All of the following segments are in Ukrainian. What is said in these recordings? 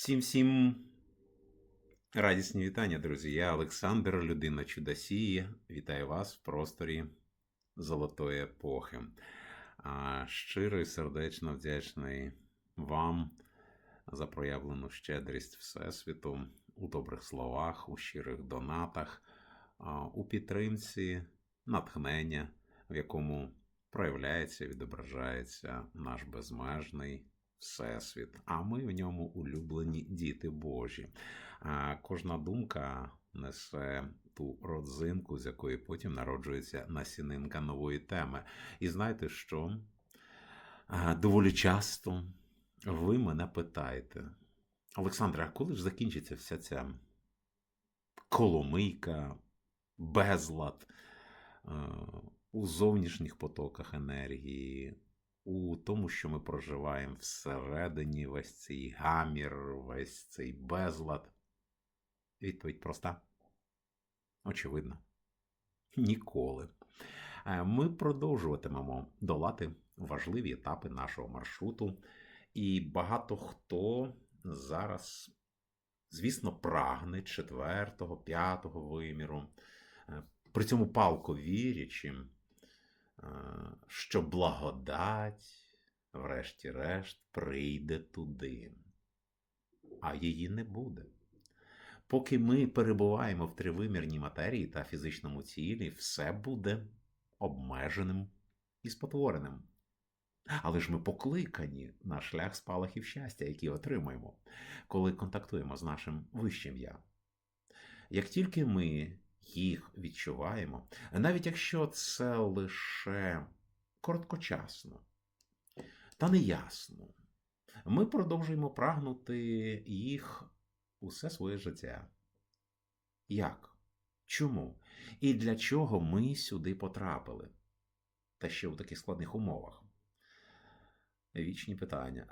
Всім всім радісні вітання, друзі. Я Олександр, людина Чудосії. Вітаю вас в просторі Золотої епохи. Щиро і сердечно вдячний вам за проявлену щедрість Всесвіту у добрих словах, у щирих донатах, у підтримці, натхнення, в якому проявляється, відображається наш безмежний Всесвіт, а ми в ньому улюблені діти Божі. А кожна думка несе ту родзинку, з якої потім народжується насінинка нової теми. І знаєте що? Доволі часто ви мене питаєте, Олександре, а коли ж закінчиться вся ця коломийка, безлад е, у зовнішніх потоках енергії, у тому, що ми проживаємо всередині весь цей гамір, весь цей безлад? Відповідь проста. Очевидно. Ніколи. Е, Ми продовжуватимемо долати важливі етапи нашого маршруту, і багато хто зараз, звісно, прагне четвертого, п'ятого виміру, Е, при цьому палко вірячи, е, що благодать, врешті-решт, прийде туди, а її не буде. Поки ми перебуваємо в тривимірній матерії та фізичному тілі, все буде обмеженим і спотвореним. Але ж ми покликані на шлях спалахів щастя, які отримуємо, коли контактуємо з нашим вищим я. Як тільки ми їх відчуваємо, навіть якщо це лише короткочасно та неясно, ми продовжуємо прагнути їх усе своє життя. Як? Чому? І для чого ми сюди потрапили? Та ще у таких складних умовах. Вічні питання.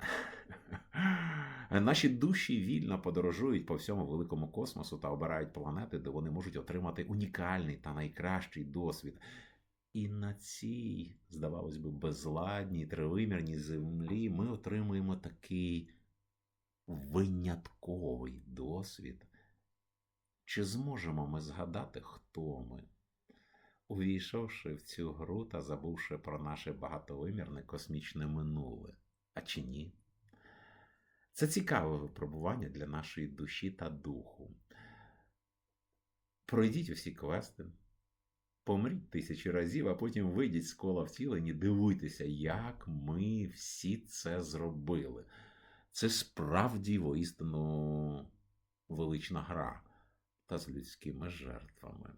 Наші душі вільно подорожують по всьому великому космосу та обирають планети, де вони можуть отримати унікальний та найкращий досвід. І на цій, здавалось би, безладній тривимірній землі ми отримуємо такий винятковий досвід. Чи зможемо ми згадати, хто ми? Увійшовши в цю гру та забувши про наше багатовимірне космічне минуле. А чи ні? Це цікаве випробування для нашої душі та духу. Пройдіть усі квести, помріть тисячі разів, а потім вийдіть з кола втілені, дивуйтеся, як ми всі це зробили. Це справді воістину велична гра та з людськими жертвами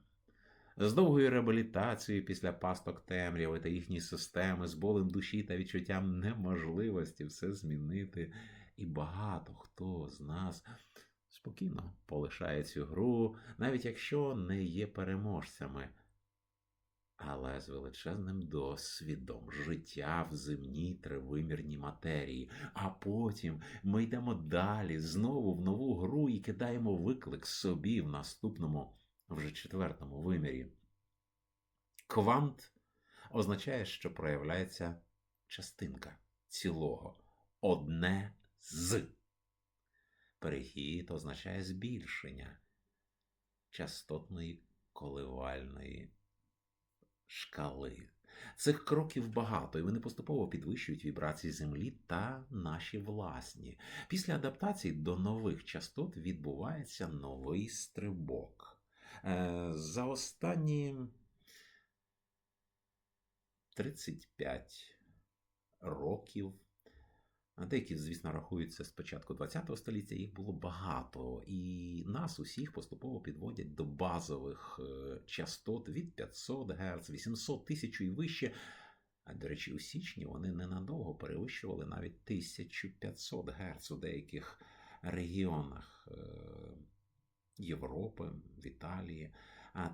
з довгою реабілітацією після пасток темряви та їхні системи, з болем душі та відчуттям неможливості все змінити. І багато хто з нас спокійно полишає цю гру, навіть якщо не є переможцями. Але з величезним досвідом життя в земній тривимірній матерії. А потім ми йдемо далі, знову в нову гру і кидаємо виклик собі в наступному вже четвертому вимірі. Квант означає, що проявляється частинка цілого, одне з. Перехід означає збільшення частотної коливальної шкали. Цих кроків багато, і вони поступово підвищують вібрації Землі та наші власні. Після адаптації до нових частот відбувається новий стрибок. Е, за останні 35 років. Деякі, звісно, рахуються з початку ХХ століття, їх було багато, і нас усіх поступово підводять до базових е, частот від 500 Гц, 800 тисяч і вище. А, до речі, у січні вони ненадовго перевищували навіть 1500 Гц у деяких регіонах е, Європи, в Італії.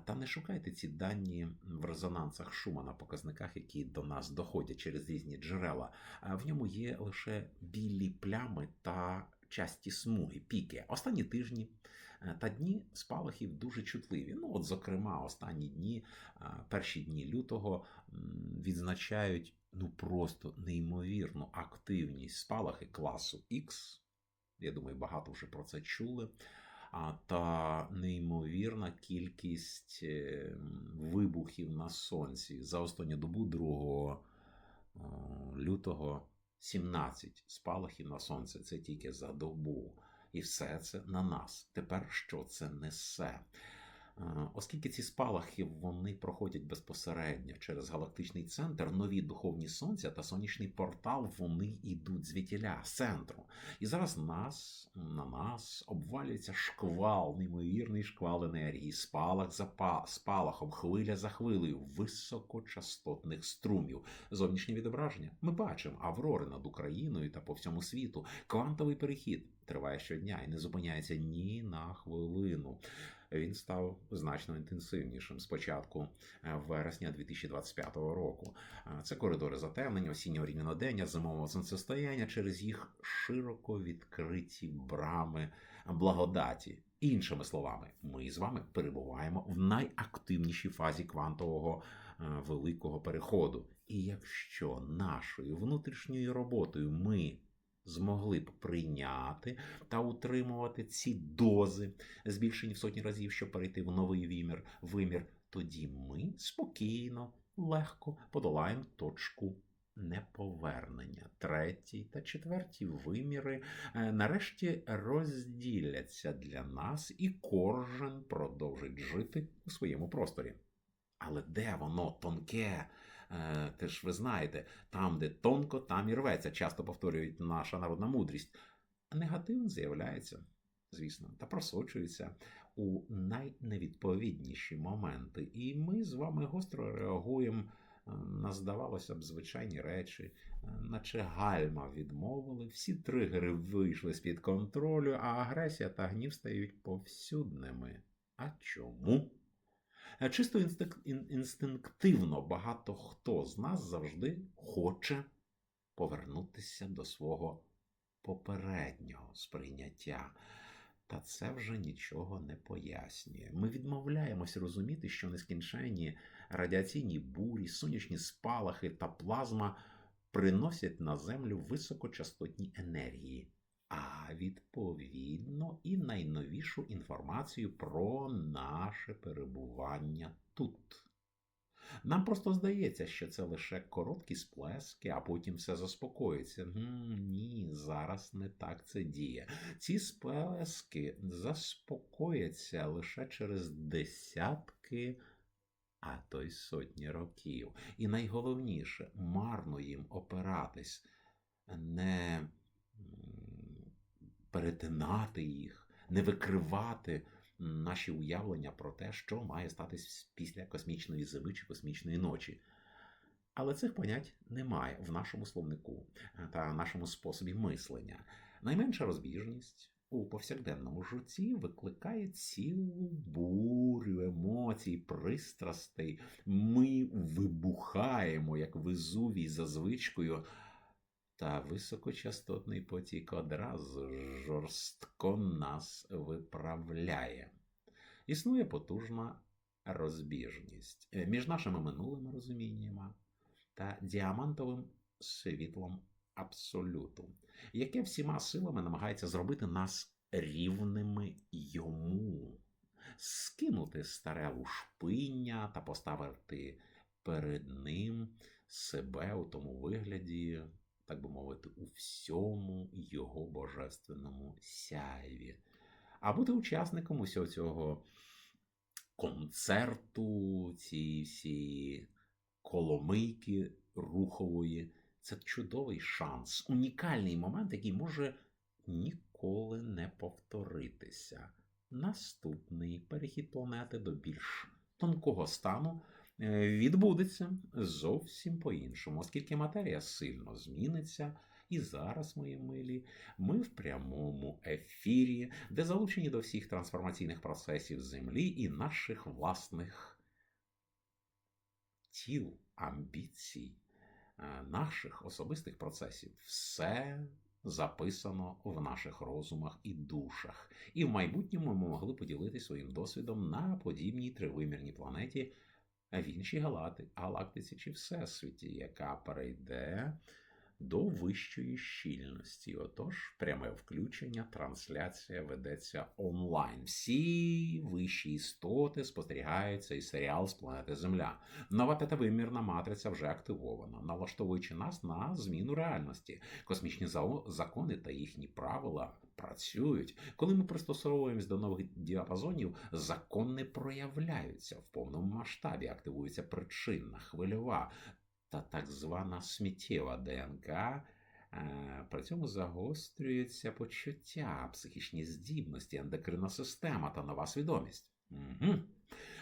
Та не шукайте ці дані в резонансах шума на показниках, які до нас доходять через різні джерела. В ньому є лише білі плями та часті смуги, піки. Останні тижні е, та дні спалахів дуже чутливі. Ну, от, зокрема, останні дні, перші дні лютого відзначають ну просто неймовірну активність спалахи класу X Я думаю, багато вже про це чули. А та неймовірна кількість е, вибухів на сонці за останню добу 2 е, лютого 17 спалахів на сонце. Це тільки за добу. І все це на нас. Тепер що це несе? Е, Оскільки ці спалахи вони проходять безпосередньо через галактичний центр, нові духовні сонця та сонячний портал вони йдуть звідтіля, з центру. І зараз нас на нас обвалюється шквал, неймовірний шквал енергії, спалах за па- спалахом, хвиля за хвилею, високочастотних струмів. Зовнішнє відображення. Ми бачимо аврори над Україною та по всьому світу. Квантовий перехід триває щодня і не зупиняється ні на хвилину він став значно інтенсивнішим з початку е, вересня 2025 року. Е, Це коридори затемнення, осіннього рівнодення, зимового сонцестояння через їх широко відкриті брами благодаті. Іншими словами, ми з вами перебуваємо в найактивнішій фазі квантового е, великого переходу. І якщо нашою внутрішньою роботою ми змогли б прийняти та утримувати ці дози, збільшені в сотні разів, щоб перейти в новий вимір, вимір, тоді ми спокійно, легко подолаємо точку неповернення. Третій та четвертій виміри е, нарешті розділяться для нас, і кожен продовжить жити у своєму просторі. Але де воно тонке? Е, Те ж ви знаєте, там, де тонко, там і рветься, часто повторюють наша народна мудрість. Негатив з'являється, звісно, та просочується у найневідповідніші моменти. І ми з вами гостро реагуємо е, на, здавалося б, звичайні речі, е, наче гальма відмовили, всі тригери вийшли з-під контролю, а агресія та гнів стають повсюдними. А чому? Е, Чисто інстинктивно багато хто з нас завжди хоче повернутися до свого попереднього сприйняття. Та це вже нічого не пояснює. Ми відмовляємось розуміти, що нескінченні радіаційні бурі, сонячні спалахи та плазма приносять на Землю високочастотні енергії, а відповідно і найновішу інформацію про наше перебування тут. Нам просто здається, що це лише короткі сплески, а потім все заспокоїться. Ні, зараз не так це діє. Ці сплески заспокояться лише через десятки, а то й сотні років. І найголовніше, марно їм опиратись, не перетинати їх, не викривати наші уявлення про те, що має статись після космічної зими чи космічної ночі. Але цих понять немає в нашому словнику та нашому способі мислення. Найменша розбіжність у повсякденному житті викликає цілу бурю емоцій, пристрастей. Ми вибухаємо, як Везувій за звичкою, та високочастотний потік одразу жорстко нас виправляє. Існує потужна розбіжність між нашими минулими розуміннями та діамантовим світлом абсолюту, яке всіма силами намагається зробити нас рівними йому, скинути старе лушпиння та поставити перед ним себе у тому вигляді, так би мовити, у всьому його божественному сяйві, а бути учасником усього цього концерту, цієї всі коломийки рухової. Це чудовий шанс, унікальний момент, який може ніколи не повторитися. Наступний перехід планети до більш тонкого стану відбудеться зовсім по-іншому, оскільки матерія сильно зміниться. І зараз, мої милі, ми в прямому ефірі, де залучені до всіх трансформаційних процесів Землі і наших власних тіл, амбіцій, е, наших особистих процесів. Все записано в наших розумах і душах. І в майбутньому ми могли поділитися своїм досвідом на подібній тривимірній планеті в іншій галакти- галактиці чи всесвіті, яка перейде до вищої щільності. Отож, пряме включення, трансляція ведеться онлайн. Всі вищі істоти спостерігаються і серіал з планети Земля. Нова п'ятивимірна матриця вже активована, налаштовуючи нас на зміну реальності. Космічні закони та їхні правила працюють. Коли ми пристосовуємось до нових діапазонів, закони проявляються в повному масштабі, активується причинна, хвильова та так звана сміттєва ДНК. Е, При цьому загострюються почуття, психічні здібності, ендокринна система та нова свідомість. Угу.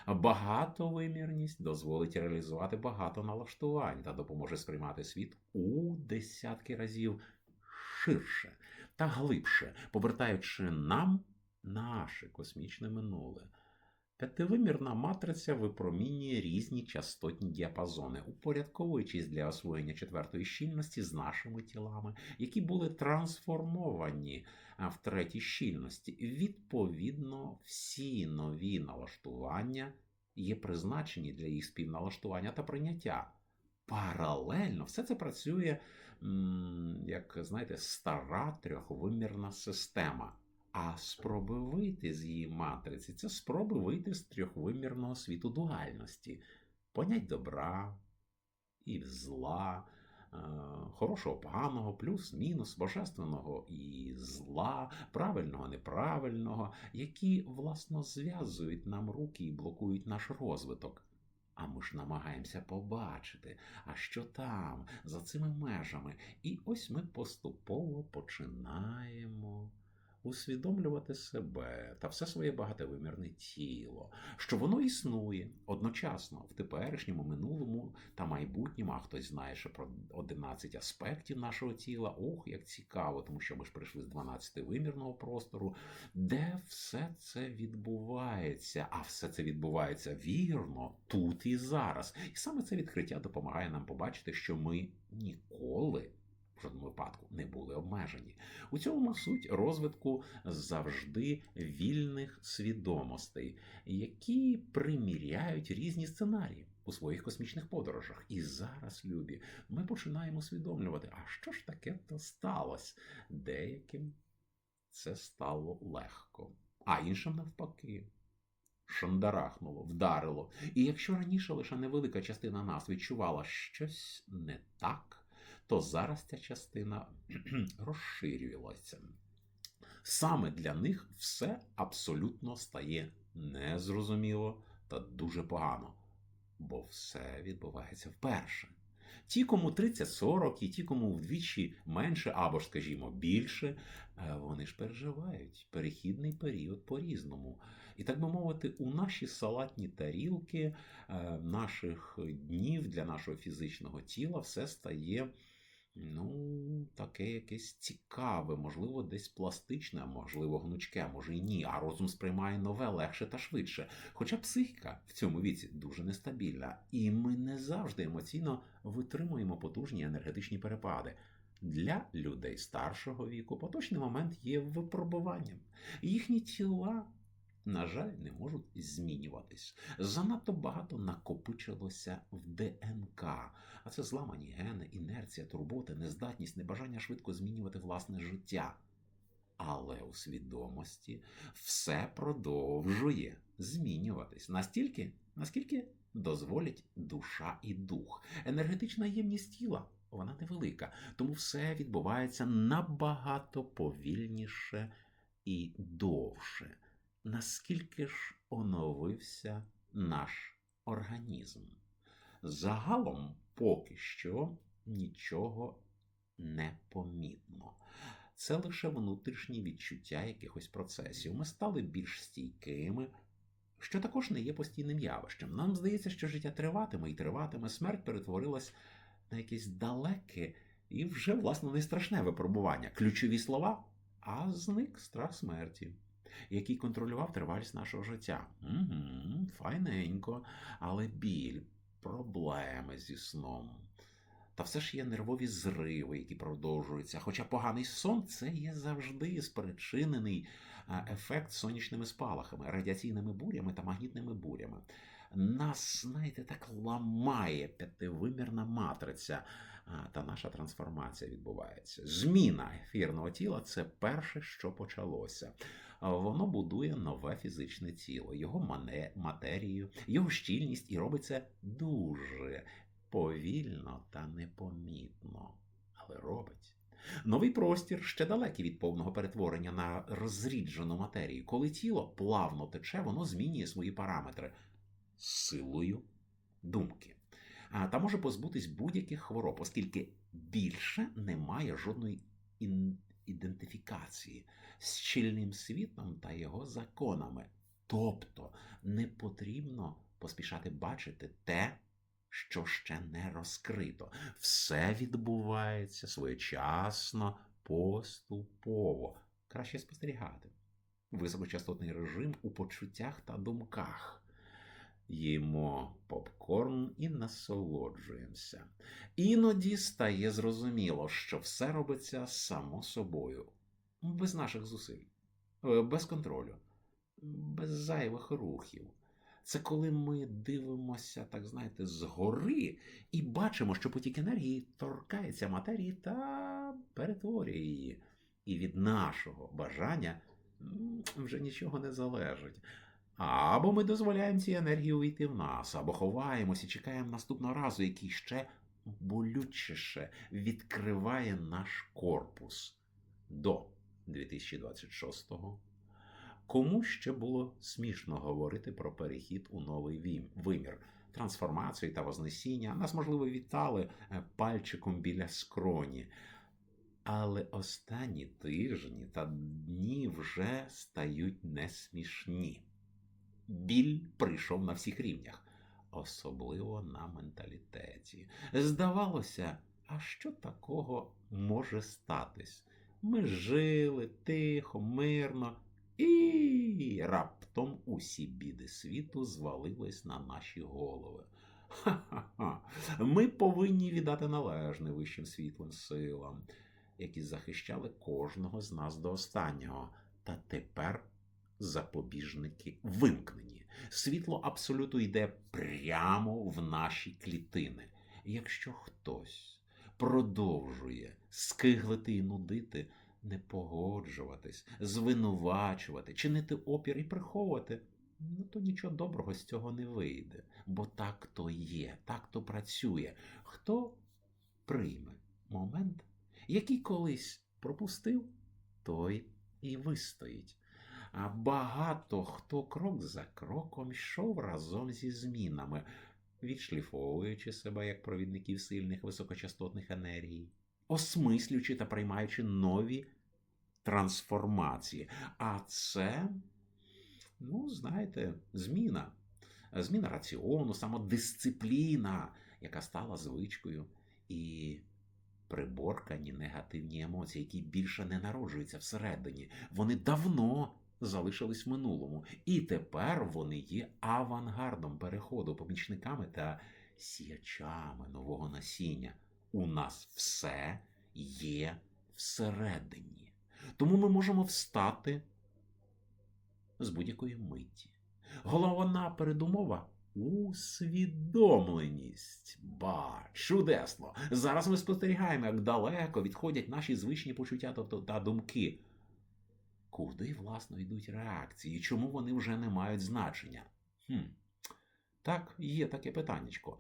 Багатовимірність дозволить реалізувати багато налаштувань та допоможе сприймати світ у десятки разів ширше та глибше, повертаючи нам наше космічне минуле. П'ятивимірна матриця випромінює різні частотні діапазони, упорядковуючись для освоєння четвертої щільності з нашими тілами, які були трансформовані в третій щільності. Відповідно, всі нові налаштування є призначені для їх співналаштування та прийняття. Паралельно все це працює, як знаєте, стара трьохвимірна система. А спроби вийти з її матриці це спроби вийти з трьохвимірного світу дуальності, понять добра і зла, е, хорошого, поганого, плюс-мінус, божественного і зла, правильного, неправильного, які власно зв'язують нам руки і блокують наш розвиток. А ми ж намагаємося побачити, а що там, за цими межами. І ось ми поступово починаємо усвідомлювати себе та все своє багатовимірне тіло, що воно існує одночасно в теперішньому, минулому та майбутньому. А хтось знає ще про 11 аспектів нашого тіла. Ох, як цікаво, тому що ми ж прийшли з 12-вимірного простору, де все це відбувається. А все це відбувається вірно тут і зараз. І саме це відкриття допомагає нам побачити, що ми ніколи. В жодному випадку не були обмежені. У цьому суть розвитку завжди вільних свідомостей, які приміряють різні сценарії у своїх космічних подорожах. І зараз, любі, ми починаємо усвідомлювати, а що ж таке то сталося? Деяким це стало легко, а іншим навпаки. Шандарахнуло, вдарило. І якщо раніше лише невелика частина нас відчувала щось не так, то зараз ця частина розширювалася. Саме для них все абсолютно стає незрозуміло та дуже погано, бо все відбувається вперше. Ті, кому 30-40, і ті, кому вдвічі менше, або ж, скажімо, більше, е, вони ж переживають перехідний період по-різному. І так би мовити, у наші салатні тарілки е, наших днів для нашого фізичного тіла все стає. Ну, таке якесь цікаве, можливо, десь пластичне, можливо, гнучке, може й ні. А розум сприймає нове легше та швидше. Хоча психіка в цьому віці дуже нестабільна, і ми не завжди емоційно витримуємо потужні енергетичні перепади. Для людей старшого віку поточний момент є випробуванням. Їхні тіла, на жаль, не можуть змінюватись. Занадто багато накопичилося в ДНК. А це зламані гени, інерція, турботи, нездатність, небажання швидко змінювати власне життя. Але у свідомості все продовжує змінюватись настільки, наскільки дозволять душа і дух. Енергетична ємність тіла вона невелика, тому все відбувається набагато повільніше і довше. Наскільки ж оновився наш організм? Загалом поки що нічого не помітно. Це лише внутрішні відчуття якихось процесів. Ми стали більш стійкими, що також не є постійним явищем. Нам здається, що життя триватиме і триватиме, смерть перетворилась на якесь далеке і вже, власне, не страшне випробування. Ключові слова, а зник страх смерті. Який контролював тривалість нашого життя. Угу, Файненько, але біль, проблеми зі сном. Та все ж є нервові зриви, які продовжуються. Хоча поганий сон це є завжди спричинений ефект сонячними спалахами, радіаційними бурями та магнітними бурями. Нас, знаєте, так ламає п'ятивимірна матриця. Та наша трансформація відбувається. Зміна ефірного тіла це перше, що почалося. Воно будує нове фізичне тіло, його матерію, його щільність і робить це дуже повільно та непомітно, але робить. Новий простір ще далекий від повного перетворення на розріджену матерію. Коли тіло плавно тече, воно змінює свої параметри силою думки. Та може позбутись будь-яких хвороб, оскільки більше немає жодної ідентифікації з чільним світом та його законами. Тобто не потрібно поспішати бачити те, що ще не розкрито. Все відбувається своєчасно, поступово. Краще спостерігати. Високочастотний режим у почуттях та думках. Їмо попкорн і насолоджуємося. Іноді стає зрозуміло, що все робиться само собою, без наших зусиль, е, без контролю, без зайвих рухів. Це коли ми дивимося, так знаєте, згори і бачимо, що потік енергії торкається матерії та перетворює її. І від нашого бажання вже нічого не залежить. Або ми дозволяємо цій енергії увійти в нас, або ховаємось і чекаємо наступного разу, який ще болючіше відкриває наш корпус до 2026-го. Кому ще було смішно говорити про перехід у новий вимір, трансформацію та вознесіння? Нас, можливо, вітали е, пальчиком біля скроні. Але останні тижні та дні вже стають несмішні. Біль прийшов на всіх рівнях, особливо на менталітеті. Здавалося, а що такого може статись? Ми жили тихо, мирно, і раптом усі біди світу звалились на наші голови. Ха-ха-ха. Ми повинні віддати належне вищим світлим силам, які захищали кожного з нас до останнього. Та тепер запобіжники вимкнені. Світло абсолюту йде прямо в наші клітини. Якщо хтось продовжує скиглити і нудити, не погоджуватись, звинувачувати, чинити опір і приховувати, ну то нічого доброго з цього не вийде. Бо так то є, так то працює. Хто прийме момент, який колись пропустив, той і вистоїть. А багато хто крок за кроком йшов разом зі змінами, відшліфовуючи себе як провідників сильних високочастотних енергій, осмислюючи та приймаючи нові трансформації. А це, ну, знаєте, зміна. Зміна раціону, самодисципліна, яка стала звичкою, і приборкані негативні емоції, які більше не народжуються всередині. Вони давно залишились в минулому, і тепер вони є авангардом переходу, помічниками та сіячами нового насіння. У нас все є всередині. Тому ми можемо встати з будь-якої миті. Головна передумова усвідомленість. Ба, чудесно! Зараз ми спостерігаємо, як далеко відходять наші звичні почуття та- та думки. Куди, власно, йдуть реакції? Чому вони вже не мають значення? Хм. Так, є таке питаннячко.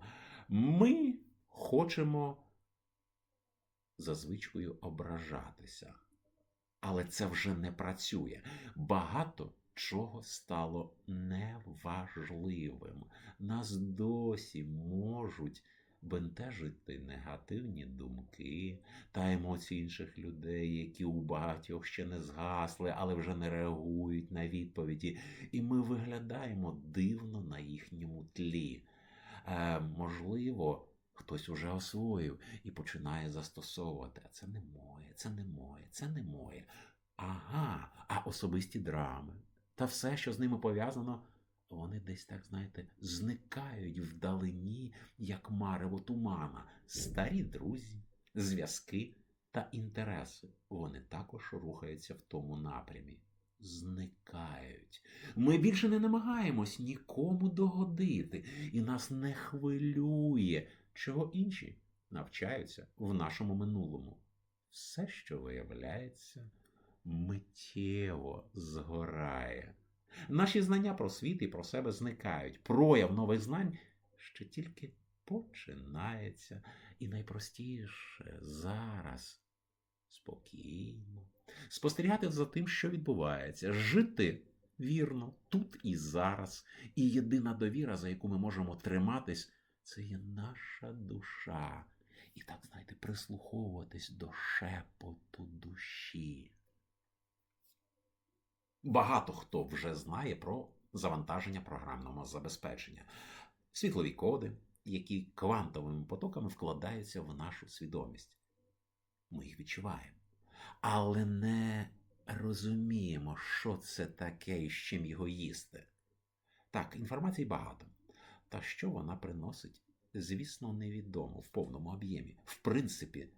Ми хочемо за звичкою ображатися. Але це вже не працює. Багато чого стало неважливим. Нас досі можуть бентежити негативні думки та емоції інших людей, які у багатьох ще не згасли, але вже не реагують на відповіді. І ми виглядаємо дивно на їхньому тлі. Е, можливо, хтось уже освоїв і починає застосовувати. А це не моє, це не моє, це не моє. Ага, а особисті драми та все, що з ними пов'язано, вони десь так, знаєте, зникають вдалині, як марево тумана. Старі друзі, зв'язки та інтереси. Вони також рухаються в тому напрямі. Зникають. Ми більше не намагаємось нікому догодити, і нас не хвилює, чого інші навчаються в нашому минулому. Все, що виявляється, миттєво згорає. Наші знання про світ і про себе зникають. Прояв нових знань ще тільки починається. І найпростіше зараз спокійно спостерігати за тим, що відбувається, жити вірно тут і зараз. І єдина довіра, за яку ми можемо триматись, це є наша душа. І так, знаєте, прислуховуватись до шепоту душі. Багато хто вже знає про завантаження програмного забезпечення, світлові коди, які квантовими потоками вкладаються в нашу свідомість. Ми їх відчуваємо, але не розуміємо, що це таке і з чим його їсти. Так, інформації багато. Та що вона приносить, звісно, невідомо в повному об'ємі. В принципі,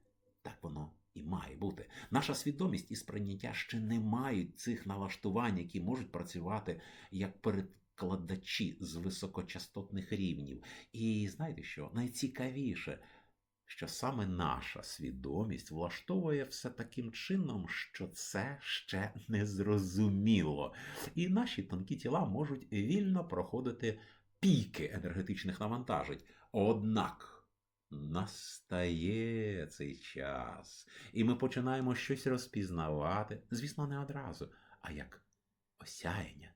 так воно і має бути. Наша свідомість і сприйняття ще не мають цих налаштувань, які можуть працювати як перекладачі з високочастотних рівнів. І знаєте що? Найцікавіше, що саме наша свідомість влаштовує все таким чином, що це ще не зрозуміло. І наші тонкі тіла можуть вільно проходити піки енергетичних навантажень. Однак настає цей час, і ми починаємо щось розпізнавати, звісно, не одразу, а як осяяння.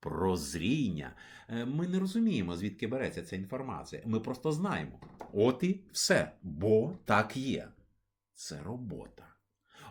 Прозріння. Е, Ми не розуміємо, звідки береться ця інформація. Ми просто знаємо. От і все, бо так є. Це робота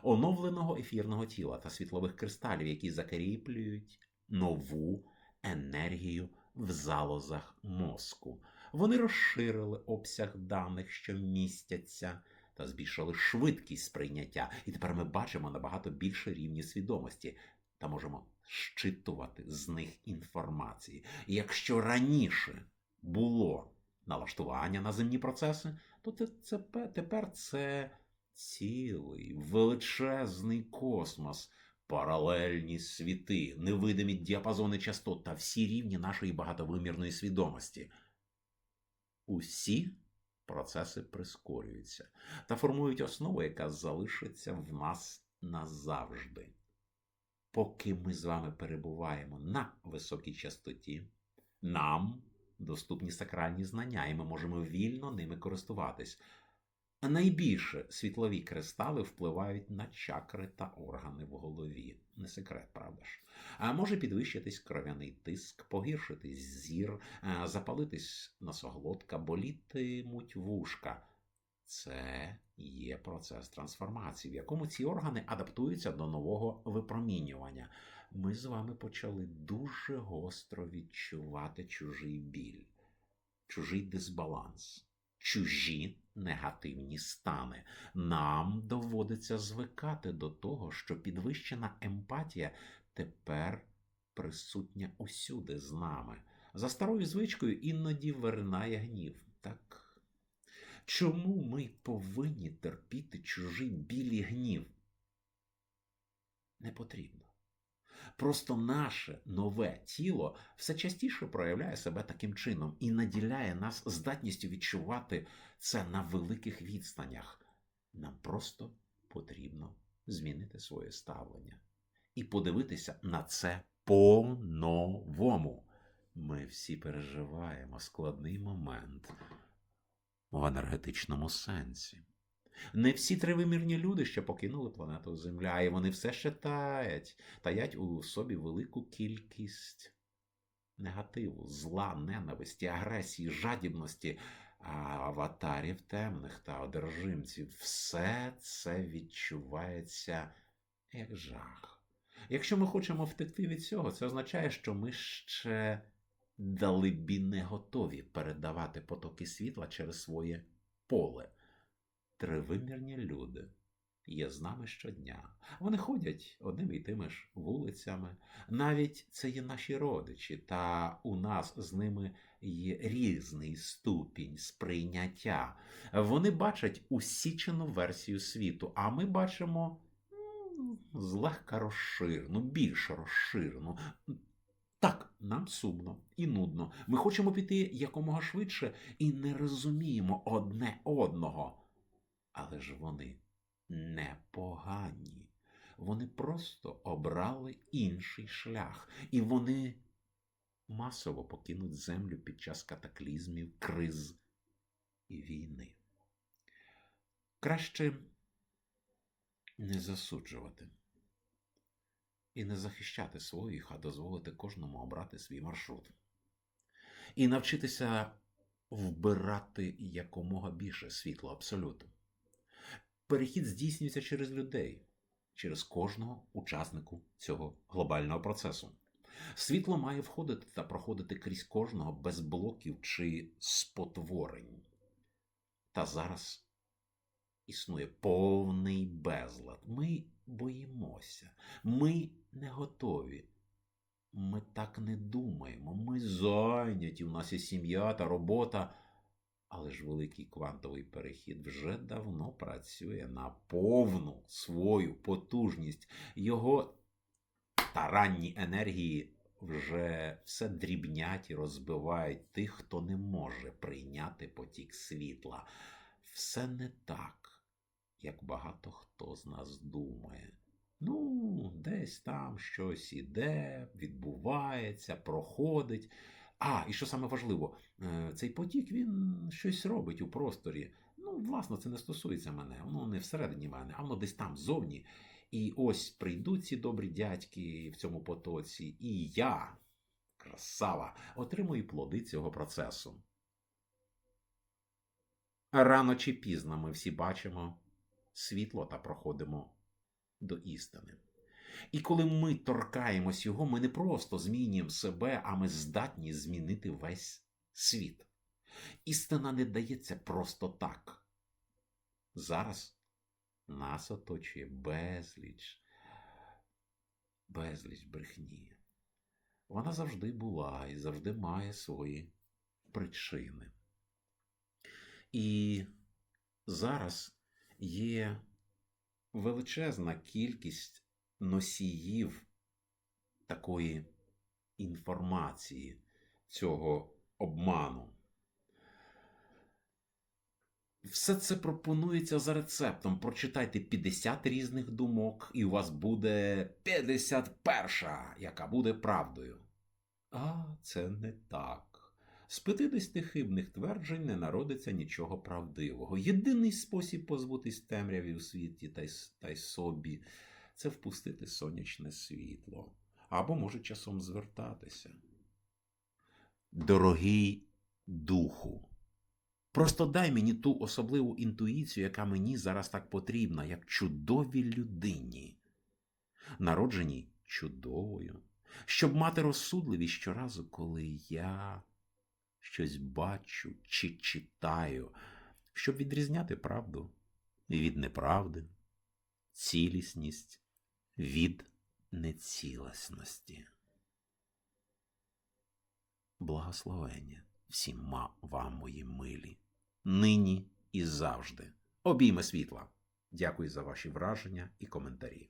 оновленого ефірного тіла та світлових кристалів, які закріплюють нову енергію в залозах мозку. Вони розширили обсяг даних, що містяться, та збільшили швидкість сприйняття. І тепер ми бачимо набагато більше рівні свідомості та можемо щитувати з них інформації. І якщо раніше було налаштування на земні процеси, то це, тепер це цілий величезний космос, паралельні світи, невидимі діапазони частот та всі рівні нашої багатовимірної свідомості. Усі процеси прискорюються та формують основу, яка залишиться в нас назавжди. Поки ми з вами перебуваємо на високій частоті, нам доступні сакральні знання, і ми можемо вільно ними користуватись. А найбільше світлові кристали впливають на чакри та органи в голові. Не секрет, правда ж? А може підвищитись кров'яний тиск, погіршитись зір, запалитись носоглотка, болітимуть вушка. Це є процес трансформації, в якому ці органи адаптуються до нового випромінювання. Ми з вами почали дуже гостро відчувати чужий біль, чужий дисбаланс, чужі негативні стани. Нам доводиться звикати до того, що підвищена емпатія тепер присутня усюди з нами. За старою звичкою іноді виринає гнів. Так чому ми повинні терпіти чужий білі гнів? Не потрібно. Просто наше нове тіло все частіше проявляє себе таким чином і наділяє нас здатністю відчувати це на великих відстанях. Нам просто потрібно змінити своє ставлення і подивитися на це по-новому. Ми всі переживаємо складний момент в енергетичному сенсі. Не всі тривимірні люди ще покинули планету Земля, і вони все ще таять, таять у собі велику кількість негативу, зла, ненависті, агресії, жадібності, аватарів темних та одержимців. Все це відчувається як жах. Якщо ми хочемо втекти від цього, це означає, що ми ще далебі не готові передавати потоки світла через своє поле. Тривимірні люди є з нами щодня. Вони ходять одними і тими ж вулицями. Навіть це є наші родичі, та у нас з ними є різний ступінь сприйняття. Вони бачать усічену версію світу, а ми бачимо злегка розширену, більш розширену. Так, нам сумно і нудно. Ми хочемо піти якомога швидше і не розуміємо одне одного. Але ж вони непогані. Вони просто обрали інший шлях, і вони масово покинуть землю під час катаклізмів, криз і війни. Краще не засуджувати і не захищати своїх, а дозволити кожному обрати свій маршрут. І навчитися вбирати якомога більше світла абсолюту. Перехід здійснюється через людей, через кожного учаснику цього глобального процесу. Світло має входити та проходити крізь кожного без блоків чи спотворень. Та зараз існує повний безлад. Ми боїмося, ми не готові. Ми так не думаємо. Ми зайняті. У нас є сім'я та робота. Але ж великий квантовий перехід вже давно працює на повну свою потужність. Його таранні енергії вже все дрібнять і розбивають тих, хто не може прийняти потік світла. Все не так, як багато хто з нас думає. Ну, десь там щось іде, відбувається, проходить. А, і що саме важливо, цей потік він щось робить у просторі. Ну, власне, це не стосується мене, воно не всередині мене, а воно десь там зовні. І ось прийдуть ці добрі дядьки в цьому потоці, і я, красава, отримую плоди цього процесу. Рано чи пізно ми всі бачимо світло та проходимо до істини. І коли ми торкаємось його, ми не просто змінюємо себе, а ми здатні змінити весь світ. Істина не дається просто так. Зараз нас оточує безліч, безліч брехні. Вона завжди була і завжди має свої причини. І зараз є величезна кількість носіїв такої інформації, цього обману. Все це пропонується за рецептом. Прочитайте 50 різних думок, і у вас буде 51, яка буде правдою. А це не так. З 50 хибних тверджень не народиться нічого правдивого. Єдиний спосіб позбутись темряві у світі та й, та й собі це впустити сонячне світло. Або може часом звертатися. Дорогий духу. Просто дай мені ту особливу інтуїцію, яка мені зараз так потрібна, як чудовій людині, народженій чудовою, щоб мати розсудливість щоразу, коли я щось бачу чи читаю, щоб відрізняти правду від неправди, цілісність від нецілісності. Благословення всіма вам, мої милі, нині і завжди. Обійми світла. Дякую за ваші враження і коментарі.